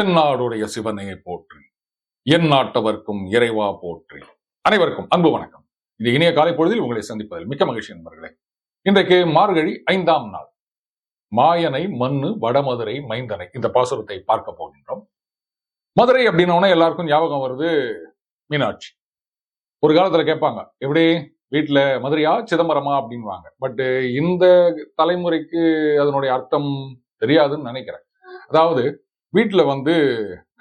தென்னாடுடைய சிவனையை போற்றி. என் நாட்டவர்க்கும் இறைவா போற்றி. அனைவருக்கும் அன்பு வணக்கம். இந்த இனிய காலை பொழுதில் உங்களை சந்திப்பதில் மிக்க மகிழ்ச்சி நண்பர்களே. இன்றைக்கு மார்கழி ஐந்தாம் நாள். மாயனை மண்ணு வடமதுரை மைந்தனை இந்த பாசுரத்தை பார்க்க போகின்றோம். மதுரை அப்படின்னோடனே எல்லாருக்கும் ஞாபகம் வருது மீனாட்சி. ஒரு காலத்துல கேட்பாங்க எப்படி? வீட்டில் மதுரையா சிதம்பரமா? அப்படின்வாங்க. பட்டு இந்த தலைமுறைக்கு அதனுடைய அர்த்தம் தெரியாதுன்னு நினைக்கிறேன். அதாவது வீட்டில் வந்து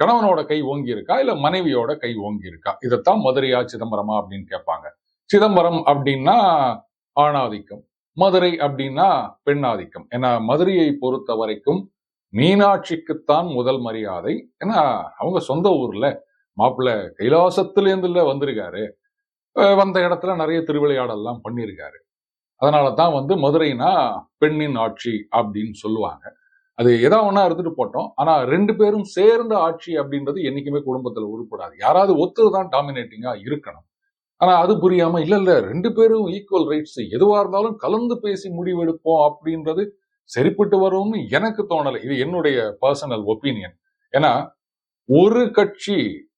கணவனோட கை ஓங்கி இருக்கா இல்ல மனைவியோட கை ஓங்கி இருக்கா இதைத்தான் மதுரையா சிதம்பரமா அப்படின்னு கேட்பாங்க. சிதம்பரம் அப்படின்னா ஆணாதிக்கம். மதுரை அப்படின்னா பெண்ணாதிக்கம். ஏன்னா மதுரையை பொறுத்த வரைக்கும் மீனாட்சிக்குத்தான் முதல் மரியாதை. ஏன்னா அவங்க சொந்த ஊர்ல மாப்பிள்ளை கைலாசத்திலேருந்துல வந்திருக்காரு. வந்த இடத்துல நிறைய திருவிளையாடல்லாம் பண்ணியிருக்காரு அதனால தான் வந்து மதுரைனா பெண்ணின் ஆட்சி அப்படின்னு சொல்லுவாங்க. அது எதா ஒன்றா இருந்துட்டு போட்டோம். ஆனால் ரெண்டு பேரும் சேர்ந்த ஆட்சி அப்படின்றது என்னைக்குமே குடும்பத்தில் உருப்படாது. யாராவது ஒத்து தான் டாமினேட்டிங்கா இருக்கணும். ஆனா அது புரியாம இல்ல இல்ல ரெண்டு பேரும் ஈக்குவல் ரைட்ஸ் எதுவாக இருந்தாலும் கலந்து பேசி முடிவெடுப்போம் அப்படின்றது சரிப்பட்டு வரும்னு எனக்கு தோணலை. இது என்னுடைய பர்சனல் ஒப்பீனியன் ஏன்னா ஒரு கட்சி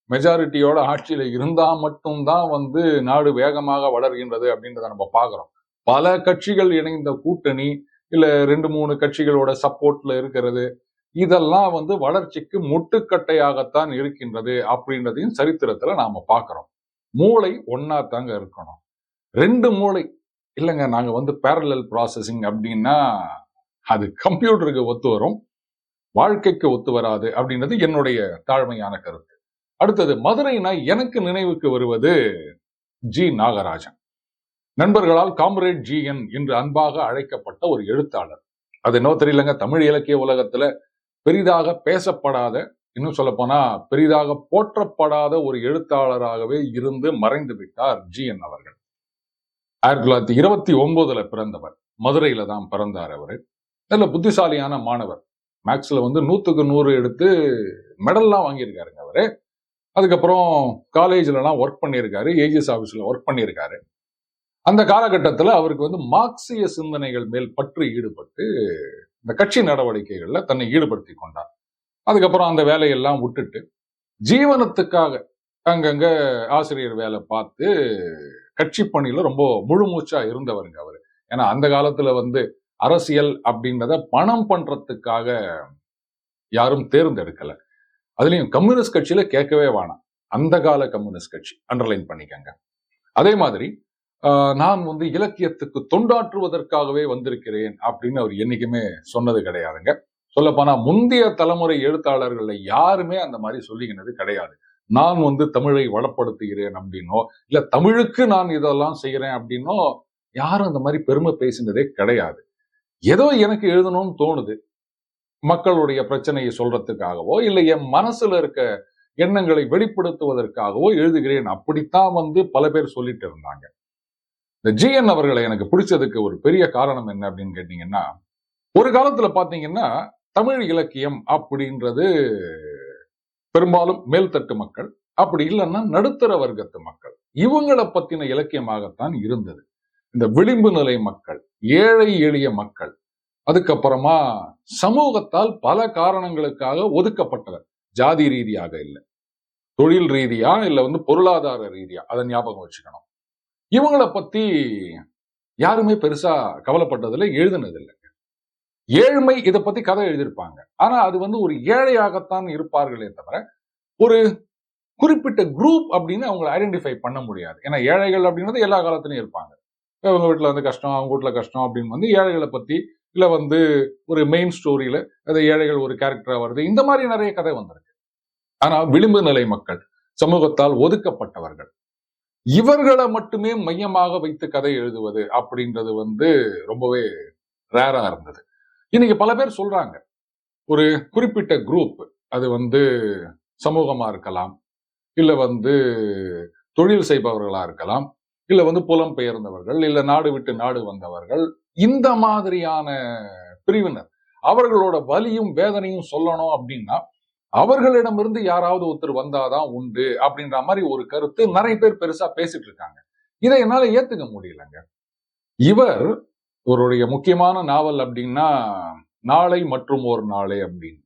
மெஜாரிட்டியோட ஆட்சியில இருந்தா மட்டும்தான் வந்து நாடு வேகமாக வளர்கின்றது அப்படின்றத நம்ம பார்க்குறோம். பல கட்சிகள் இணைந்த கூட்டணி இல்லை ரெண்டு மூணு கட்சிகளோட சப்போர்ட்ல இருக்கிறது. இதெல்லாம் வந்து வளர்ச்சிக்கு முட்டுக்கட்டையாகத்தான் இருக்கின்றது அப்படின்றதையும் சரித்திரத்துல நாம பாக்குறோம். மூளை ஒன்னா தாங்க இருக்கணும். ரெண்டு மூளை இல்லைங்க நாங்க வந்து பேரலல் ப்ராசஸிங் அப்படின்னா அது கம்ப்யூட்டருக்கு ஒத்து வரும் வாழ்க்கைக்கு ஒத்து வராது அப்படின்றது என்னுடைய தாழ்மையான கருத்து. அடுத்தது மதுரைனா எனக்கு நினைவுக்கு வருவது ஜி. நாகராஜன். நண்பர்களால் காம்ரேட் ஜி என் என்று அன்பாக அழைக்கப்பட்ட ஒரு எழுத்தாளர். அது என்ன தெரியலங்க. தமிழ் இலக்கிய உலகத்துல பெரிதாக பேசப்படாத இன்னும் சொல்ல போனா பெரிதாக போற்றப்படாத ஒரு எழுத்தாளராகவே இருந்து மறைந்து விட்டார் ஜி என் அவர்கள். ஆயிரத்தி தொள்ளாயிரத்தி இருபத்தி ஒன்பதுல பிறந்தவர். மதுரையில தான் பிறந்தார் அவரு. நல்ல புத்திசாலியான மாணவர். மேக்ஸ்ல வந்து நூத்துக்கு நூறு எடுத்து மெடல்லாம் வாங்கியிருக்காருங்க அவரு. அதுக்கப்புறம் காலேஜ்ல எல்லாம் ஒர்க் பண்ணியிருக்காரு. ஏஜிஎஸ் ஆபீஸ்ல ஒர்க் பண்ணியிருக்காரு. அந்த காலகட்டத்தில் அவருக்கு வந்து மார்க்சிய சிந்தனைகள் மேல் பற்று ஈடுபட்டு இந்த கட்சி நடவடிக்கைகள்ல தன்னை ஈடுபடுத்தி கொண்டார். அதுக்கப்புறம் அந்த வேலையெல்லாம் விட்டுட்டு ஜீவனத்துக்காக அங்கங்க ஆசிரியர் வேலை பார்த்து கட்சி பணியில ரொம்ப முழுமூச்சா இருந்தவருங்க அவரு. ஏன்னா அந்த காலத்துல வந்து அரசியல் அப்படின்றத பணம் பண்றதுக்காக யாரும் தேர்ந்தெடுக்கல. அதுலயும் கம்யூனிஸ்ட் கட்சியில கேட்கவே வேணாம். அந்த கால கம்யூனிஸ்ட் கட்சி அண்டர்லைன் பண்ணிக்கங்க. அதே மாதிரி நான் வந்து இலக்கியத்துக்கு தொண்டாற்றுவதற்காகவே வந்திருக்கிறேன் அப்படின்னு அவர் என்னைக்குமே சொன்னது கிடையாதுங்க. சொல்லப்போனா முந்தைய தலைமுறை எழுத்தாளர்கள்ல யாருமே அந்த மாதிரி சொல்லிக்கினது கிடையாது. நான் வந்து தமிழை வளப்படுத்துகிறேன் அப்படின்னோ இல்ல தமிழுக்கு நான் இதெல்லாம் செய்யறேன் அப்படின்னோ யாரும் அந்த மாதிரி பெருமை பேசினதே கிடையாது. ஏதோ எனக்கு எழுதணும்னு தோணுது. மக்களுடைய பிரச்சனையை சொல்றதுக்காகவோ இல்லை என் மனசுல இருக்க எண்ணங்களை வெளிப்படுத்துவதற்காகவோ எழுதுகிறேன். அப்படித்தான் வந்து பல பேர் சொல்லிட்டு இருந்தாங்க. இந்த ஜிஎன் அவர்களை எனக்கு பிடிச்சதுக்கு ஒரு பெரிய காரணம் என்ன அப்படின்னு கேட்டீங்கன்னா ஒரு காலத்துல பாத்தீங்கன்னா தமிழ் இலக்கியம் அப்படின்றது பெரும்பாலும் மேல்தட்டு மக்கள் அப்படி இல்லைன்னா நடுத்தர வர்க்கத்து மக்கள். இவங்களை பத்தின இலக்கியமாகத்தான் இருந்தது. இந்த விளிம்பு நிலை மக்கள் ஏழை எளிய மக்கள் அதுக்கப்புறமா சமூகத்தால் பல காரணங்களுக்காக ஒதுக்கப்பட்டவர். ஜாதி ரீதியாக இல்லை தொழில் ரீதியா இல்ல வந்து பொருளாதார ரீதியா அதை ஞாபகம் வச்சுக்கணும். இவங்கள பத்தி யாருமே பெருசா கவலைப்பட்டதில்லை எழுதுனதில்லை. ஏழ்மை இதை பத்தி கதை எழுதியிருப்பாங்க. ஆனா அது வந்து ஒரு ஏழையாகத்தான் இருப்பார்களே தவிர ஒரு குறிப்பிட்ட குரூப் அப்படின்னு அவங்களை ஐடென்டிஃபை பண்ண முடியாது. ஏன்னா ஏழைகள் அப்படின்றது எல்லா காலத்துலையும் இருப்பாங்க. இவங்க வீட்டில் வந்து கஷ்டம் அவங்க வீட்டில் கஷ்டம் அப்படின்னு வந்து ஏழைகளை பத்தி இல்லை வந்து ஒரு மெயின் ஸ்டோரியில அந்த ஏழைகள் ஒரு கேரக்டரா வருது. இந்த மாதிரி நிறைய கதை வந்திருக்கு. ஆனா விளிம்பு நிலை மக்கள் சமூகத்தால் ஒதுக்கப்பட்டவர்கள் இவர்களை மட்டுமே மையமாக வைத்து கதை எழுதுவது அப்படின்றது வந்து ரொம்பவே ரேரா இருந்தது. இன்னைக்கு பல பேர் சொல்றாங்க ஒரு குறிப்பிட்ட குரூப் அது வந்து சமூகமா இருக்கலாம் இல்ல வந்து தொழில் செய்பவர்களா இருக்கலாம் இல்ல வந்து புலம் பெயர்ந்தவர்கள் இல்ல நாடு விட்டு நாடு வந்தவர்கள் இந்த மாதிரியான பிரிவினர் அவர்களோட வலியும் வேதனையும் சொல்லணும் அப்படின்னா அவர்களிடமிருந்து யாராவது ஒருத்தர் வந்தாதான் உண்டு அப்படின்ற மாதிரி ஒரு கருத்து நிறைய பேர் பெருசா பேசிட்டு இருக்காங்க. இதை என்னால ஏத்துக்க முடியலங்க. இவர் இவருடைய முக்கியமான நாவல் அப்படின்னா நாளை மற்றும் ஒரு நாளை அப்படின்னு.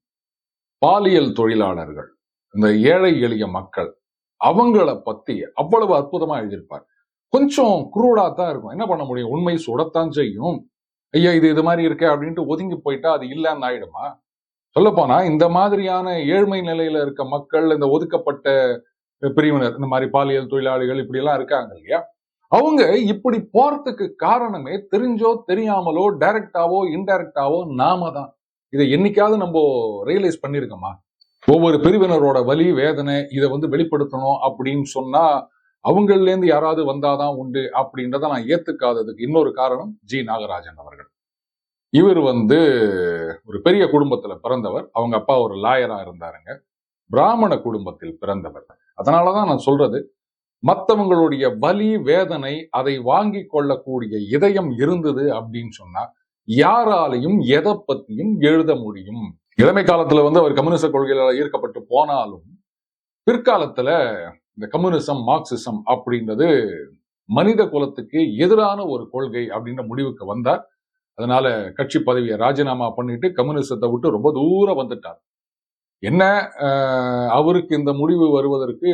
பாலியல் தொழிலாளர்கள் இந்த ஏழை எளிய மக்கள் அவங்கள பத்தி அவ்வளவு அற்புதமா எழுதியிருப்பார். கொஞ்சம் குரூடா தான் இருக்கும். என்ன பண்ண முடியும்? உண்மை சுடத்தான் செய்யும். ஐயா இது இது மாதிரி இருக்கே அப்படின்ட்டு ஒதுங்கி போயிட்டா அது இல்லைன்னு ஆயிடுமா? சொல்லப்போனா இந்த மாதிரியான ஏழ்மை நிலையில இருக்க மக்கள் இந்த ஒதுக்கப்பட்ட பிரிவினர் இந்த மாதிரி பாலியல் தொழிலாளிகள் இப்படி எல்லாம் இருக்காங்க இல்லையா? அவங்க இப்படி போறதுக்கு காரணமே தெரிஞ்சோ தெரியாமலோ டைரக்டாவோ இன்டைரக்டாவோ நாம தான். இதை என்னைக்காவது நம்ம ரியலைஸ் பண்ணிருக்கோமா? ஒவ்வொரு பிரிவினரோட வலி வேதனை இதை வந்து வெளிப்படுத்தணும் அப்படின்னு சொன்னா அவங்கள்லேருந்து யாராவது வந்தாதான் உண்டு அப்படின்றத நான் ஏத்துக்காததுக்கு இன்னொரு காரணம் ஜி. நாகராஜன் அவர்கள். இவர் வந்து ஒரு பெரிய குடும்பத்துல பிறந்தவர். அவங்க அப்பா ஒரு லாயரா இருந்தாருங்க. பிராமண குடும்பத்தில் பிறந்தவர். அதனாலதான் நான் சொல்றது மற்றவங்களுடைய வலி வேதனை அதை வாங்கி கொள்ளக்கூடிய இதயம் இருந்தது அப்படின்னு சொன்னா யாராலையும் எதை பத்தியும் எழுத முடியும். இளமை காலத்துல வந்து அவர் கம்யூனிச கொள்கையில ஈர்க்கப்பட்டு போனாலும் பிற்காலத்துல இந்த கம்யூனிசம் மார்க்சிசம் அப்படின்றது மனித குலத்துக்கு எதிரான ஒரு கொள்கை அப்படின்ற முடிவுக்கு வந்தார். அதனால கட்சி பதவியை ராஜினாமா பண்ணிட்டு கம்யூனிசத்தை விட்டு ரொம்ப தூரம் வந்துட்டார். என்ன அவருக்கு இந்த முடிவு வருவதற்கு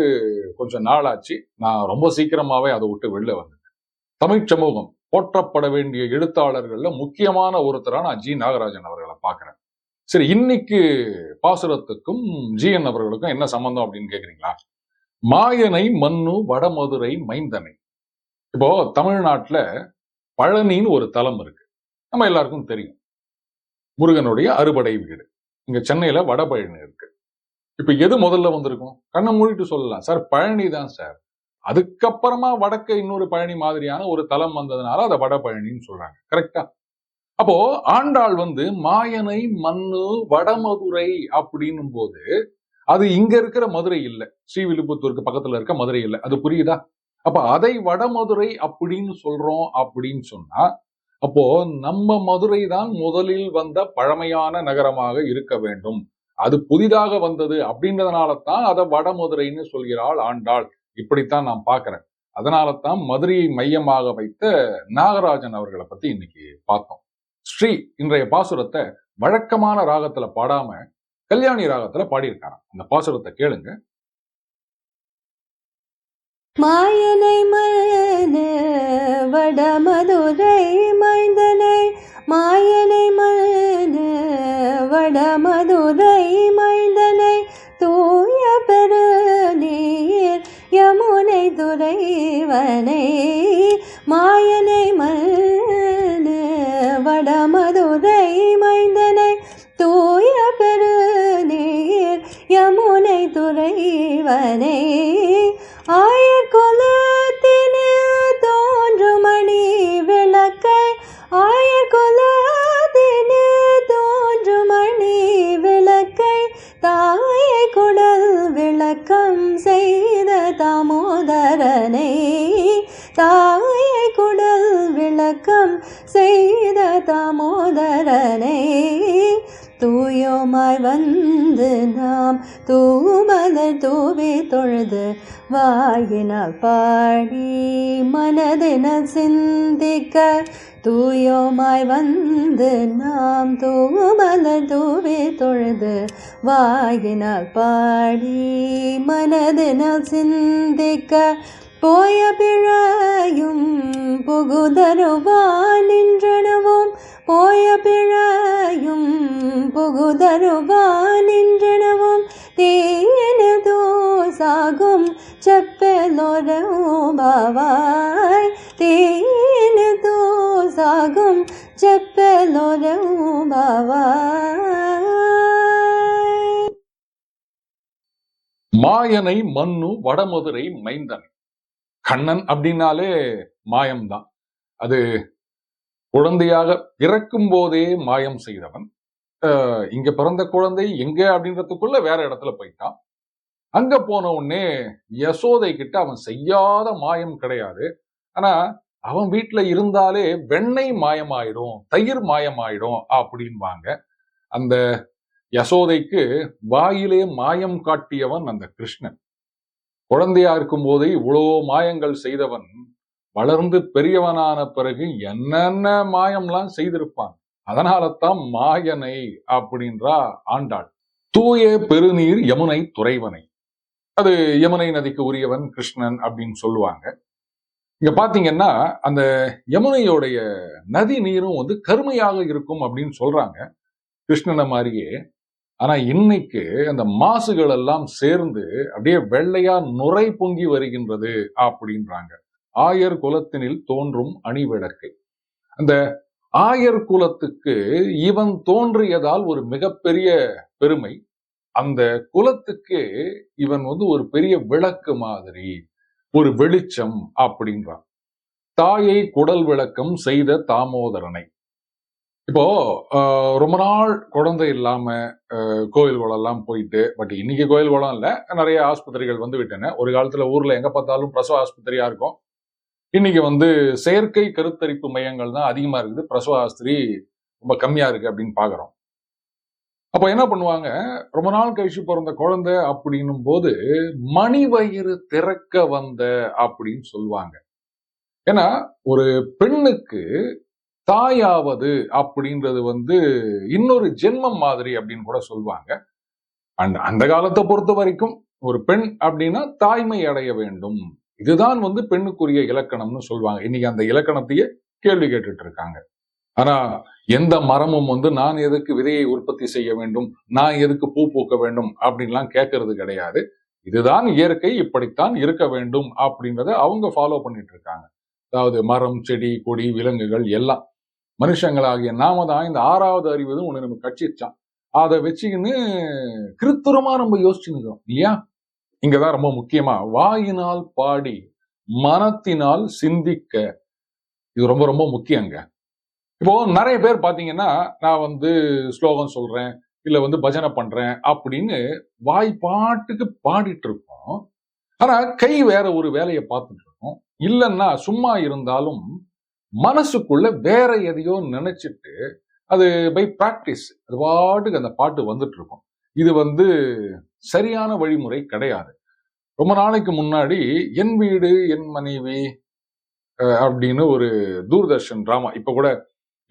கொஞ்சம் நாளாச்சு. நான் ரொம்ப சீக்கிரமாவே அதை விட்டு வெளில வந்துட்டேன். தமிழ் சமூகம் போற்றப்பட வேண்டிய எழுத்தாளர்கள்ல முக்கியமான ஒருத்தரா நான் ஜி. நாகராஜன் அவர்களை பார்க்குறேன். சரி இன்னைக்கு பாசுரத்துக்கும் ஜிஎன் அவர்களுக்கும் என்ன சம்பந்தம் அப்படின்னு கேக்குறீங்களா? மாயனை மண்ணு வடமதுரை மைந்தனை. இப்போ தமிழ்நாட்டுல பழனின்னு ஒரு தலம் இருக்கு. நம்ம எல்லாருக்கும் தெரியும். முருகனுடைய அறுபடை வீடு. இங்க சென்னையில வடபழனி இருக்கு. இப்ப எது முதல்ல வந்திருக்கும்? கண்ணை மூடிட்டு சொல்லலாம். சார் பழனி தான் சார். அதுக்கப்புறமா வடக்க இன்னொரு பழனி மாதிரியான ஒரு தலம் வந்ததுனால அதை வடபழனின்னு சொல்றாங்க. கரெக்டா அப்போ ஆண்டாள் வந்து மாயனை மண்ணு வடமதுரை அப்படின்னும் போது அது இங்க இருக்கிற மதுரை இல்ல. ஸ்ரீவில்லிபுத்தூருக்கு பக்கத்துல இருக்க மதுரை இல்ல. அது புரியுதா? அப்ப அதை வடமதுரை அப்படின்னு சொல்றோம் அப்படின்னு சொன்னா அப்போ நம்ம மதுரை தான் முதலில் வந்த பழமையான நகரமாக இருக்க வேண்டும். அது புதிதாக வந்தது அப்படின்றதுனால தான் அதை வடமதுரைன்னு சொல்கிறாள் ஆண்டாள். இப்படித்தான் நான் பார்க்கிறேன். அதனால தான் மதுரையை மையமாக வைத்த நாகராஜன் அவர்களை பத்தி இன்னைக்கு பார்த்தோம். ஸ்ரீ இன்றைய பாசுரத்தை வழக்கமான ராகத்துல பாடாம கல்யாணி ராகத்துல பாடியிருக்காராம். அந்த பாசுரத்தை கேளுங்க. மாயனை துறைவனை மாயனை மன வடமதுரை மைந்தனை தூய பெருநீர் யமுனை துறைவனை தாமோதரனே தூயோமாய் வந்து நாம் தூமலர் தூவி தொழுது வாயினால் பாடி மனதினால் சிந்திக்க தூயோமாய் வந்து நாம் தூமலர் தூவி தொழுது வாயினால் பாடி மனதினால் சிந்திக்க போய பிழையும் புகுதருவ തൊതരുകാനിന്ദ്രണവും തീയനതോ സാകും ചെപ്പലൊരവുമാവായ് തീയനതോ சாகும் ചെപ്പലൊരവുമാവായ് மாயனை மண்ணு வடமதுரை மைந்தன். கண்ணன் அப்படின்னாலே மாயம்தான். அது குழந்தையாக பிறக்கும் போதே மாயம் செய்தவன். இங்க பிறந்த குழந்தை எங்க அப்படின்றதுக்குள்ள வேற இடத்துல போயிட்டான். அங்க போன உடனே யசோதை கிட்ட அவன் செய்யாத மாயம் கிடையாது. ஆனா அவன் வீட்டுல இருந்தாலே வெண்ணெய் மாயமாயிடும் தயிர் மாயமாயிடும் அப்படின்வாங்க அந்த யசோதைக்கு வாயிலே மாயம் காட்டியவன் அந்த கிருஷ்ணன். குழந்தையா இருக்கும் போதே இவ்வளோ மாயங்கள் செய்தவன் வளர்ந்து பெரியவனான பிறகு என்னென்ன மாயம்லாம் செய்திருப்பான்? அதனாலத்தான் மாயனை அப்படின்றா ஆண்டாள். தூய பெருநீர் யமுனை துறைவனை. அது யமுனை நதிக்கு உரியவன் கிருஷ்ணன் அப்படின்னு சொல்லுவாங்க. இங்க பாத்தீங்கன்னா அந்த யமுனையோடைய நதி நீரும் வந்து கருமையாக இருக்கும் அப்படின்னு சொல்றாங்க கிருஷ்ணனை மாதிரியே. ஆனா இன்னைக்கு அந்த மாசுகள் எல்லாம் சேர்ந்து அப்படியே வெள்ளையா நுரை பொங்கி வருகின்றது அப்படின்றாங்க. ஆயர் குலத்தினில் தோன்றும் அணிவிளக்கை. அந்த ஆயர் குலத்துக்கு இவன் தோன்றியதால் ஒரு மிகப்பெரிய பெருமை. அந்த குலத்துக்கு இவன் வந்து ஒரு பெரிய விளக்கு மாதிரி ஒரு வெளிச்சம் அப்படின்றான். தாயை குடல் விளக்கம் செய்த தாமோதரனை. இப்போ ஆஹ், ரொம்ப நாள் குழந்தை இல்லாம ஆஹ், கோயில் குளம்லாம் போயிட்டு பட் இன்னைக்கு கோயில் குளம் இல்ல. நிறைய ஆஸ்பத்திரிகள் வந்து விட்டன. ஒரு காலத்துல ஊர்ல எங்க பார்த்தாலும் பிரசவ ஆஸ்பத்திரியா இருக்கும். இன்னைக்கு வந்து செயற்கை கருத்தரிப்பு மையங்கள் தான் அதிகமா இருக்குது. பிரசவ ஆஸ்திரி ரொம்ப கம்மியா இருக்கு அப்படின்னு பாக்குறோம். அப்ப என்ன பண்ணுவாங்க? ரொம்ப நாள் கழிச்சு பிறந்த குழந்தை அப்படின்னும் போது மணி வயிறு திறக்க வந்த அப்படின்னு சொல்லுவாங்க. ஏன்னா ஒரு பெண்ணுக்கு தாயாவது அப்படின்றது வந்து இன்னொரு ஜென்மம் மாதிரி அப்படின்னு கூட சொல்லுவாங்க. அண்ட் அந்த காலத்தை பொறுத்த வரைக்கும் ஒரு பெண் அப்படின்னா தாய்மை அடைய வேண்டும். இதுதான் வந்து பெண்ணுக்குரிய இலக்கணம்னு சொல்லுவாங்க இன்னைக்கு அந்த இலக்கணத்தையே கேள்வி கேட்டுட்டு இருக்காங்க. ஆனா எந்த மரமும் வந்து நான் எதுக்கு விதையை உற்பத்தி செய்ய வேண்டும்? நான் எதுக்கு பூ பூக்க வேண்டும்? அப்படின்லாம் கேட்கறது கிடையாது. இதுதான் இயற்கை இப்படித்தான் இருக்க வேண்டும் அப்படின்றத அவங்க ஃபாலோ பண்ணிட்டு இருக்காங்க. அதாவது மரம் செடி கொடி விலங்குகள் எல்லாம். மனுஷங்களாகிய நாம தான் இந்த ஆறாவது அறிவதும் ஒண்ணு நம்ம கட்சிச்சான் அதை வச்சுக்கின்னு கிருத்துரமா நம்ம யோசிச்சுருக்கோம் இல்லையா? இங்கதான் ரொம்ப முக்கியமா வாயினால் பாடி மனத்தினால் சிந்திக்க. இது ரொம்ப ரொம்ப முக்கியங்க. இப்போ நிறைய பேர் பாத்தீங்கன்னா நான் வந்து ஸ்லோகம் சொல்றேன் இல்ல வந்து பஜனை பண்றேன் அப்படின்னு வாய் பாட்டுக்கு பாடிட்டு இருக்கோம் ஆனா கை வேற ஒரு வேலையை பார்த்துட்டு இருக்கோம் இல்லைன்னா சும்மா இருந்தாலும் மனசுக்குள்ள வேற எதையோ நினைச்சிட்டு அது பை பிராக்டிஸ் அது பாட்டுக்கு அந்த பாட்டு வந்துட்டு இருக்கும் இது வந்து சரியான வழிமுறை கிடையாது. ரொம்ப நாளைக்கு முன்னாடி என் வீடு என் மனைவி அஹ், அப்படின்னு ஒரு தூர்தர்ஷன் டிராமா இப்போ கூட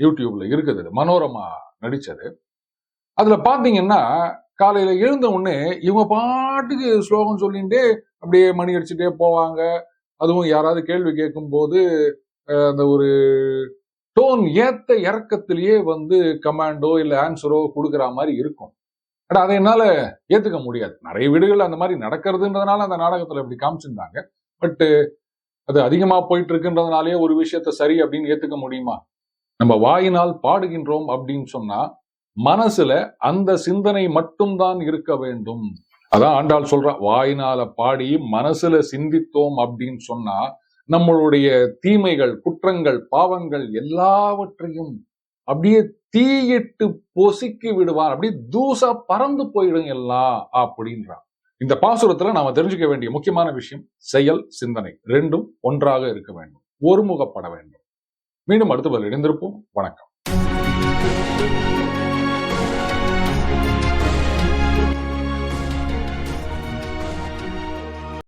யூடியூப்ல இருக்குது. மனோரமா நடிச்சது. அதுல பாத்தீங்கன்னா காலையில எழுந்த உடனே இவங்க பாட்டுக்கு ஸ்லோகம் சொல்லிட்டு அப்படியே மணி அடிச்சுட்டே போவாங்க. அதுவும் யாராவது கேள்வி கேட்கும்போது போது அந்த ஒரு டோன் ஏத்த இறக்கத்திலேயே வந்து கமாண்டோ இல்லை ஆன்சரோ கொடுக்குற மாதிரி இருக்கும். ஆனா அதை என்னால ஏத்துக்க முடியாது. நிறைய வீடுகள் அந்த மாதிரி நடக்கிறதுன்றதுனால அந்த நாடகத்துல இப்படி காமிச்சிருந்தாங்க. பட் அது அதிகமா போயிட்டு இருக்குன்றதுனாலயே ஒரு விஷயத்த சரி அப்படின்னு ஏத்துக்க முடியுமா? நம்ம வாயினால் பாடுகின்றோம் அப்படின்னு சொன்னா மனசுல அந்த சிந்தனை மட்டும்தான் இருக்க வேண்டும். அதான் ஆண்டாள் சொல்றா வாயினால பாடி மனசுல சிந்தித்தோம் அப்படின்னு சொன்னா நம்மளுடைய தீமைகள் குற்றங்கள் பாவங்கள் எல்லாவற்றையும் அப்படியே தீயிட்டு பொசுக்கி விடுவார். அப்படி தூசா பறந்து போயிடுங்க எல்லாம் அப்படின்றான். இந்த பாசுரத்துல நாம தெரிஞ்சுக்க வேண்டிய முக்கியமான விஷயம் செயல் சிந்தனை. ரெண்டும் ஒன்றாக இருக்க வேண்டும். ஒருமுகப்பட வேண்டும். மீண்டும் அடுத்த பதில் இணைந்திருப்போம். வணக்கம்.